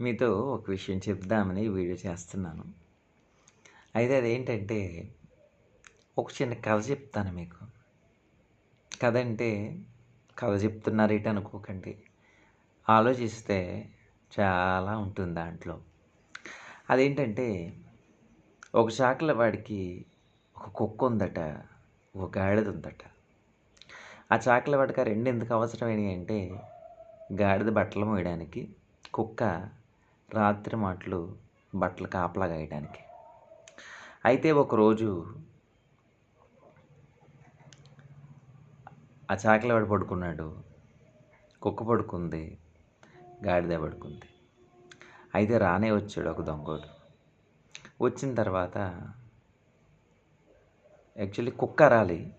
మీతో ఒక విషయం చెప్దామని వీడియో చేస్తున్నాను. అయితే అదేంటంటే ఒక చిన్న కథ చెప్తాను మీకు. కథ అంటే కథ చెప్తున్నారేంటి అనుకోకండి. ఆలోచిస్తే చాలా ఉంటుంది దాంట్లో. అదేంటంటే ఒక చాకల వాడికి ఒక కుక్క ఉందట ఒక గాడిద ఉందట. ఆ చాకల వాడికి ఆ రెండు ఎందుకు అవసరమైనవి అంటే గాడిద బట్టలు మోయడానికి కుక్క రాత్రి మాటలు బట్టలు కాపలా వేయడానికి అయితే ఒకరోజు ఆ చాకలవాడు పడుకున్నాడు. కుక్క పడుకుంది గాడిద పడుకుంది. అయితే రానే వచ్చాడు ఒక దొంగోడు. వచ్చిన తర్వాత యాక్చువల్లీ కుక్క రాలి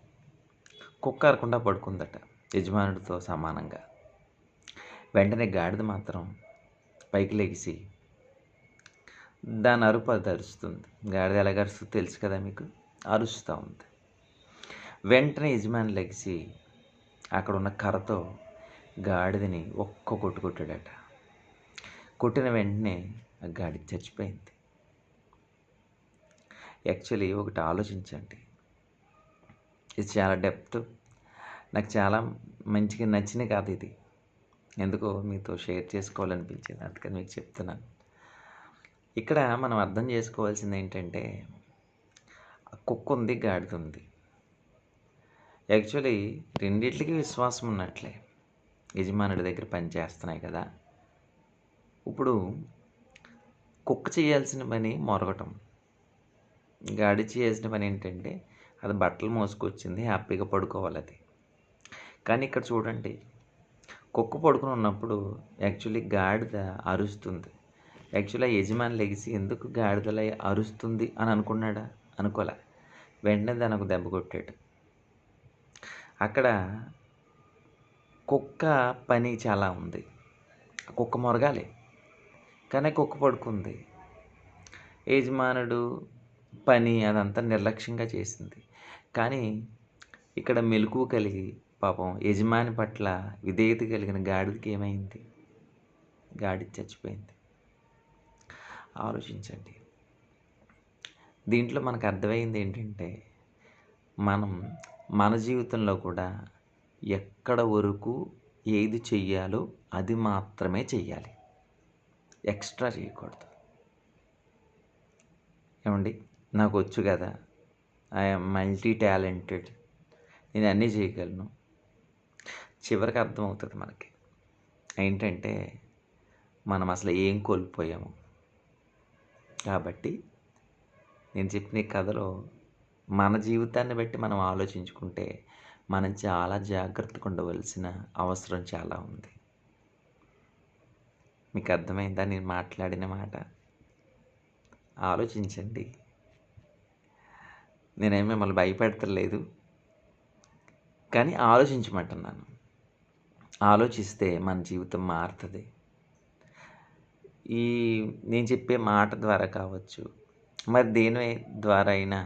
కుక్క అరకుండా పడుకుందట యజమానుడితో సమానంగా. వెంటనే గాడిద మాత్రం పైకి లెగిసి దాని అరుపు అది అరుస్తుంది. గాడిద ఎలా అరుస్తుంది తెలుసు కదా మీకు? అరుస్తూ ఉంది. వెంటనే యజమాని లెగిసి అక్కడ ఉన్న కర్రతో గాడిదని ఒక్క కొట్టు కొట్టాడట. కొట్టిన వెంటనే ఆ గాడి చచ్చిపోయింది. యాక్చువల్లీ ఒకటి ఆలోచించండి. ఇది చాలా డెప్త్. నాకు చాలా మంచిగా నచ్చిన కథ ఇది. ఎందుకో మీతో షేర్ చేసుకోవాలనిపించింది. అందుకని మీకు చెప్తున్నాను. ఇక్కడ మనం అర్థం చేసుకోవాల్సింది ఏంటంటే కుక్క ఉంది గాడిద ఉంది. యాక్చువల్లీ రెండిట్లకి విశ్వాసం ఉన్నట్లే. యజమానుడి దగ్గర పని చేస్తున్నాయి కదా. ఇప్పుడు కుక్క చేయాల్సిన పని మొరగటం. గాడి చేయాల్సిన పని ఏంటంటే అది బట్టలు మోసుకొచ్చింది హ్యాపీగా పడుకోవాలి అది. కానీ ఇక్కడ చూడండి కుక్క పడుకుని ఉన్నప్పుడు యాక్చువల్లీ గాడిద అరుస్తుంది. యాక్చువల్లీ యజమాని లెగిసి ఎందుకు గాడిదల అరుస్తుంది? అని అనుకున్నాడా? అనుకోలే. వెంటనే దాని ఒక దెబ్బ కొట్టాడు. అక్కడ కుక్క పని చాలా ఉంది. కుక్క మొరగాలి. కానీ కుక్క పడుకుంది. యజమానుడు పని అదంతా నిర్లక్ష్యంగా చేసింది. కానీ ఇక్కడ మెలకు కలిగి పాపం యజమాని పట్ల విధేయత కలిగిన గాడిదకి ఏమైంది? గాడి చచ్చిపోయింది. ఆలోచించండి. దీంట్లో మనకు అర్థమైంది ఏంటంటే మనం మన జీవితంలో కూడా ఎక్కడ వరకు ఏది చెయ్యాలో అది మాత్రమే చెయ్యాలి. ఎక్స్ట్రా చేయకూడదు. ఏమండి? నాకు వచ్చు కదా? I'm multi talented. నేను అన్నీ చేయగలను. చివరికి అర్థమవుతుంది మనకి. ఏంటంటే మనం అసలు ఏం కోల్పోయాము? కాబట్టి నేను చెప్పిన కథలో మన జీవితాన్ని బట్టి మనం ఆలోచించుకుంటే మనం చాలా జాగ్రత్తగా ఉండవలసిన అవసరం చాలా ఉంది. మీకు అర్థమైందా నేను మాట్లాడిన మాట? ఆలోచించండి. నేనేమి మిమ్మల్ని భయపెడతలేదు. కానీ ఆలోచించమంటున్నాను. ఆలోచిస్తే మన జీవితం మారుతుంది. ఈ నేను చెప్పే మాట ద్వారా కావచ్చు మరి దేని ద్వారా అయినా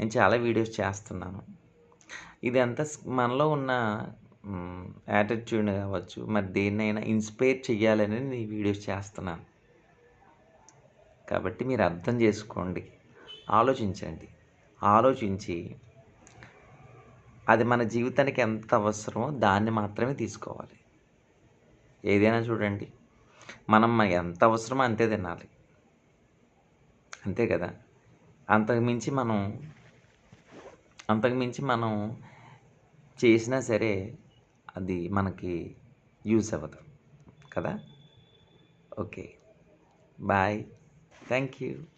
నేను చాలా వీడియోస్ చేస్తున్నాను. ఇది అంతా మనలో ఉన్న యాటిట్యూడ్ కావచ్చు మరి దేన్నైనా ఇన్స్పైర్ చేయాలని నేను ఈ వీడియోస్ చేస్తున్నాను. కాబట్టి మీరు అర్థం చేసుకోండి ఆలోచించండి. ఆలోచించి అది మన జీవితానికి ఎంత అవసరమో దాన్ని మాత్రమే తీసుకోవాలి. ఏదైనా చూడండి. మనం ఎంత అవసరమో అంతే తినాలి. అంతే కదా? అంతకుమించి మనం అంతకుమించి మనం చేసినా సరే అది మనకి యూస్ అవ్వదు. కదా? ఓకే. బాయ్. Thank you.